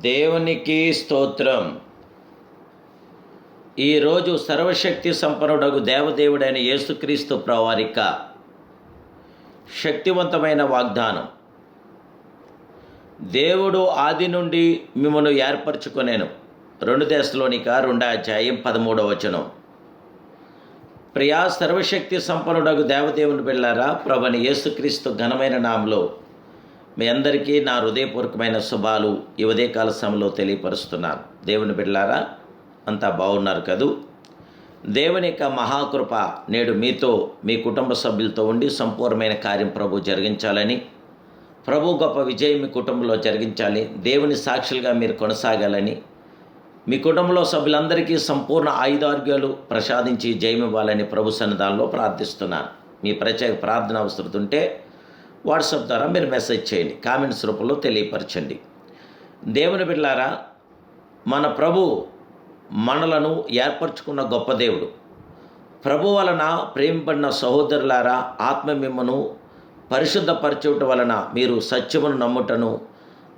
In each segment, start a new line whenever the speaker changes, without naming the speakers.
దేవునికి స్తోత్రం. ఈరోజు సర్వశక్తి సంపన్నుడగు దేవదేవుడైన యేసుక్రీస్తు ప్రవారిక శక్తివంతమైన వాగ్దానం. దేవుడు ఆది నుండి మిమ్మను ఏర్పరచుకునేను. రెండు దేశలోనిక రెండో అధ్యాయం పదమూడవ వచనం. ప్రియా సర్వశక్తి సంపన్నుడగు దేవదేవుని వెళ్ళారా ప్రభని యేసుక్రీస్తు ఘనమైన నామలో మీ అందరికీ నా హృదయపూర్వకమైన శుభాలు ఈ ఉదయకాల సమయంలో తెలియపరుస్తున్నాను. దేవుని బిడ్డలారా అంతా బాగున్నారు కదూ? దేవుని యొక్క మహాకృప నేడు మీతో మీ కుటుంబ సభ్యులతో ఉండి సంపూర్ణమైన కార్యం ప్రభు జరిగించాలని ప్రభు గొప్ప విజయం మీ కుటుంబంలో జరిగించాలి దేవుని సాక్షులుగా మీరు కొనసాగాలని మీ కుటుంబంలో సభ్యులందరికీ సంపూర్ణ ఆయుధార్గ్యాలు ప్రసాదించి జయమివ్వాలని ప్రభు సన్నిధానంలో ప్రార్థిస్తున్నాను. మీ ప్రత్యేక ప్రార్థన అవసరం ఉంటే వాట్సాప్ ద్వారా మీరు మెసేజ్ చేయండి. కామెంట్స్ రూపంలో తెలియపరచండి. దేవుని బిడ్లారా మన ప్రభు మనలను ఏర్పరచుకున్న గొప్ప దేవుడు. ప్రభు వలన ప్రేమపడిన సహోదరులారా ఆత్మ మిమ్మను పరిశుద్ధపరచుట వలన మీరు సత్యమును నమ్ముటను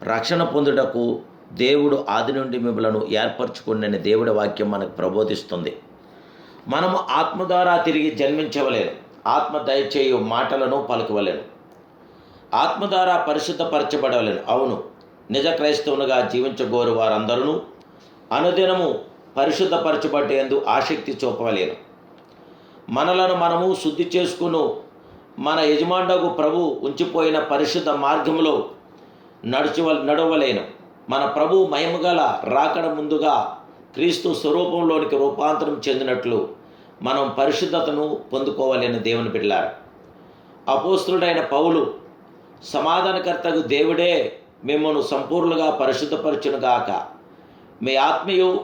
రక్షణ పొందుటకు దేవుడు ఆది నుండి మిమ్మలను ఏర్పరచుకున్న దేవుడి వాక్యం మనకు ప్రబోధిస్తుంది. మనము ఆత్మ ద్వారా తిరిగి జన్మించవలేను ఆత్మ దయచేయు మాటలను పలుకవలేను ఆత్మ ద్వారా పరిశుద్ధపరచబడవలేను అవును నిజ క్రైస్తవునిగా జీవించగోరు వారందరూ అనుదినము పరిశుద్ధపరచబడేందు ఆసక్తి చూపవలేను. మనలను మనము శుద్ధి చేసుకును మన యజమాండకు ప్రభు ఉంచిపోయిన పరిశుద్ధ మార్గంలో నడుచువ నడవలేను. మన ప్రభు మహిమగల రాకడ ముందుగా క్రీస్తు స్వరూపంలోనికి రూపాంతరం చెందినట్లు మనం పరిశుద్ధతను పొందుకోవాలని దేవుని బిడ్డారు అపోస్తుడైన పౌలు సమాధానకర్తకు దేవుడే మిమ్మల్ని సంపూర్ణగా పరిశుద్ధపరచునుగాక. మీ ఆత్మీయు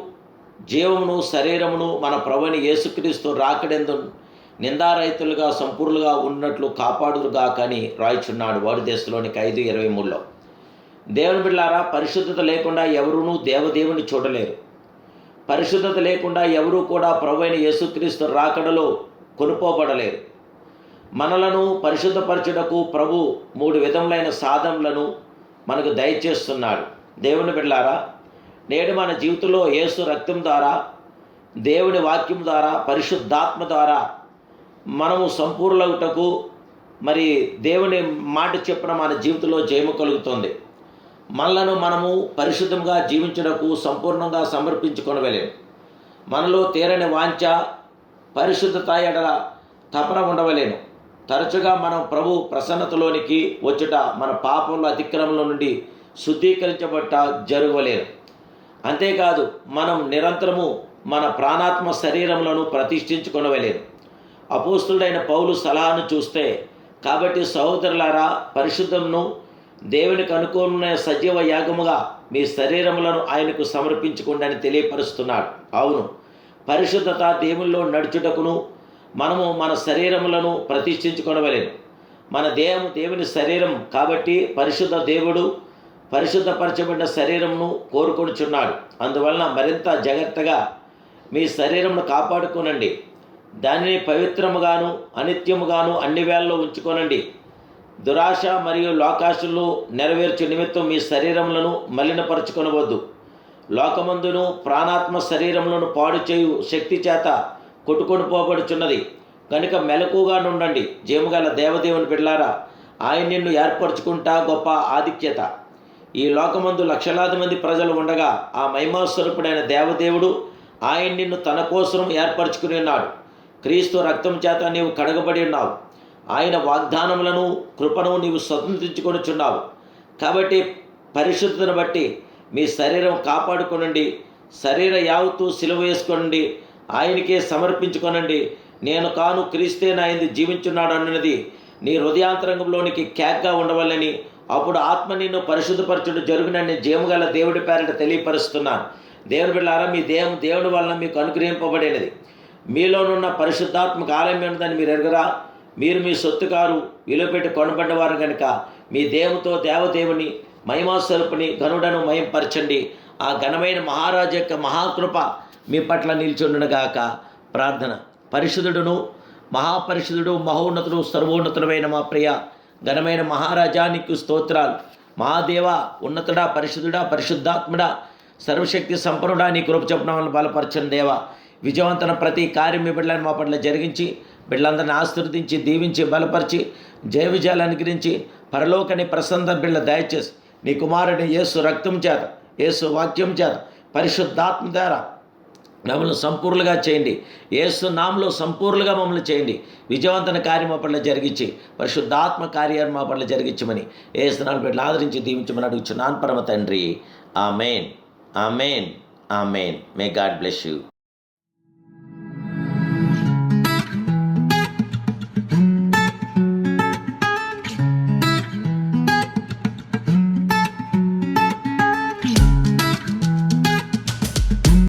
జీవమును శరీరమును మన ప్రభుని యేసుక్రీస్తు రాకడెందు నిందారహితులుగా సంపూర్ణగా ఉన్నట్లు కాపాడుగాక అని రాయిచున్నాడు వాడి దేశంలోనికి ఐదు ఇరవై మూడులో. దేవుని బిడ్డారా పరిశుద్ధత లేకుండా ఎవరునూ దేవదేవుని చూడలేరు. పరిశుద్ధత లేకుండా ఎవరూ కూడా ప్రభు అయిన యేసుక్రీస్తు రాకడలో కొనుక్కోబడలేరు మనలను పరిశుద్ధపరచుటకు ప్రభు మూడు విధములైన సాధనలను మనకు దయచేస్తున్నాడు. దేవుని బిడ్డారా నేడు మన జీవితంలో యేసు రక్తం ద్వారా దేవుని వాక్యం ద్వారా పరిశుద్ధాత్మ ద్వారా మనము సంపూర్ణవుటకు మరి దేవుని మాట చెప్పిన మన జీవితంలో జయము కలుగుతుంది. మనలను మనము పరిశుద్ధంగా జీవించుటకు సంపూర్ణంగా సమర్పించుకొనవలేము మనలో తీరని వాంఛ పరిశుద్ధత ఎడల తపన ఉండవలేను. తరచుగా మనం ప్రభు ప్రసన్నతలోనికి వచ్చుట మన పాపంలో అతిక్రమంలో నుండి శుద్ధీకరించబట్ట జరగలేను అంతేకాదు మనం నిరంతరము మన ప్రాణాత్మ శరీరములను ప్రతిష్ఠించుకొనవలేను అపోస్తుడైన పౌలు సలహాను చూస్తే కాబట్టి సహోదరులారా పరిశుద్ధంను దేవునికి అనుకూలమైన సజీవ యాగముగా మీ శరీరములను ఆయనకు సమర్పించుకోండి అని తెలియపరుస్తున్నాడు. అవును పరిశుద్ధత దేవుల్లో నడుచుటకును మనము మన శరీరములను ప్రతిష్ఠించుకోవలేదు మన దేహం దేవుని శరీరం కాబట్టి పరిశుద్ధ దేవుడు పరిశుద్ధపరచబడిన శరీరమును కోరుకొనుచున్నాడు. అందువలన మరింత జాగ్రత్తగా మీ శరీరమును కాపాడుకోనండి. దానిని పవిత్రముగాను అనిత్యముగాను అన్ని వేళల్లో ఉంచుకోనండి. దురాశ మరియు లోకాశలు నెరవేర్చు నిమిత్తం మీ శరీరములను మలినపరచుకొనవద్దు. లోకమందును ప్రాణాత్మ శరీరములను పాడు చేయు శక్తి చేత కొట్టుకొని పోబడుచున్నది. కనుక మెలకుగా నుండండి. జేముగల దేవదేవుని బిడ్లారా ఆయన నిన్ను ఏర్పరచుకుంటా గొప్ప ఆధిక్యత. ఈ లోకమందు లక్షలాది మంది ప్రజలు ఉండగా ఆ మహిమాస్వరూపుడైన దేవదేవుడు ఆయన నిన్ను తన కోసం ఏర్పరచుకుని ఉన్నాడు. క్రీస్తు రక్తం చేత నీవు కడగబడి ఉన్నావు. ఆయన వాగ్దానములను కృపను నీవు స్వతంత్రించుకొనిచున్నావు కాబట్టి పరిశుద్ధతను బట్టి మీ శరీరం కాపాడుకునండి శరీర యావత్తు సిలువ వేసుకోండి ఆయనకే సమర్పించుకొనండి. నేను కాను క్రీస్తే నాయంది జీవించున్నాడు అన్నది నీ హృదయాంతరంగంలోనికి క్యాక్గా ఉండవాలని అప్పుడు ఆత్మ నిన్ను పరిశుద్ధపరచుడు జరుగునని జేముగల దేవుడి పేరిట తెలియపరుస్తున్నాను దేవుడి బిళ్ళారా మీ దేహం దేవుడి వలన మీకు అనుగ్రహింపబడినది. మీలోనున్న పరిశుద్ధాత్మక ఆలయం ఉన్నదని మీరు ఎరగరా. మీరు మీ సొత్తుగారు విలువపెట్టి కొనబడ్డవారు కనుక మీ దేవుతో దేవదేవుని మహిమాస్వరూపుని గనుడను మయంపరచండి ఆ ఘనమైన మహారాజు యొక్క మహాకృప మీ పట్ల నిల్చుండునుగాక ప్రార్థన. పరిశుద్ధుడును మహాపరిశుద్ధుడు మహోన్నతుడు సర్వోన్నతుడమైన మా ప్రియ ఘనమైన మహారాజానికి స్తోత్రాలు. మహాదేవ ఉన్నతుడా పరిశుద్ధుడా పరిశుద్ధాత్ముడా సర్వశక్తి సంపన్నుడా నీ కృప చెప్పడం వల్ల బలపరచని దేవ. విజయవంతన ప్రతి కార్యం మీ బిడ్డలను మా పట్ల జరిగించి బిడ్డలందరిని ఆశీర్వదించి దీవించి బలపరిచి జయ విజయాలు అనుగ్రహించి పరలోకని ప్రసన్న బిడ్డ దయచేసి నీ కుమారుని యేసు రక్తం చేత యేసు వాక్యం చేత పరిశుద్ధాత్మ ద్వారా మమ్మల్ని సంపూర్ణగా చేయండి. ఏసు నామలో సంపూర్ణగా మమ్మల్ని చేయండి. విజయవంతన కార్యం మా పట్ల జరిగించి పరిశుద్ధాత్మ కార్యాన్ని మా పట్ల జరిగించమని ఏసునాలు పెట్టి ఆదరించి దీవించమని అడుగుచున్నాను. పరమ తండ్రి. Amen. Amen. Amen. May God bless you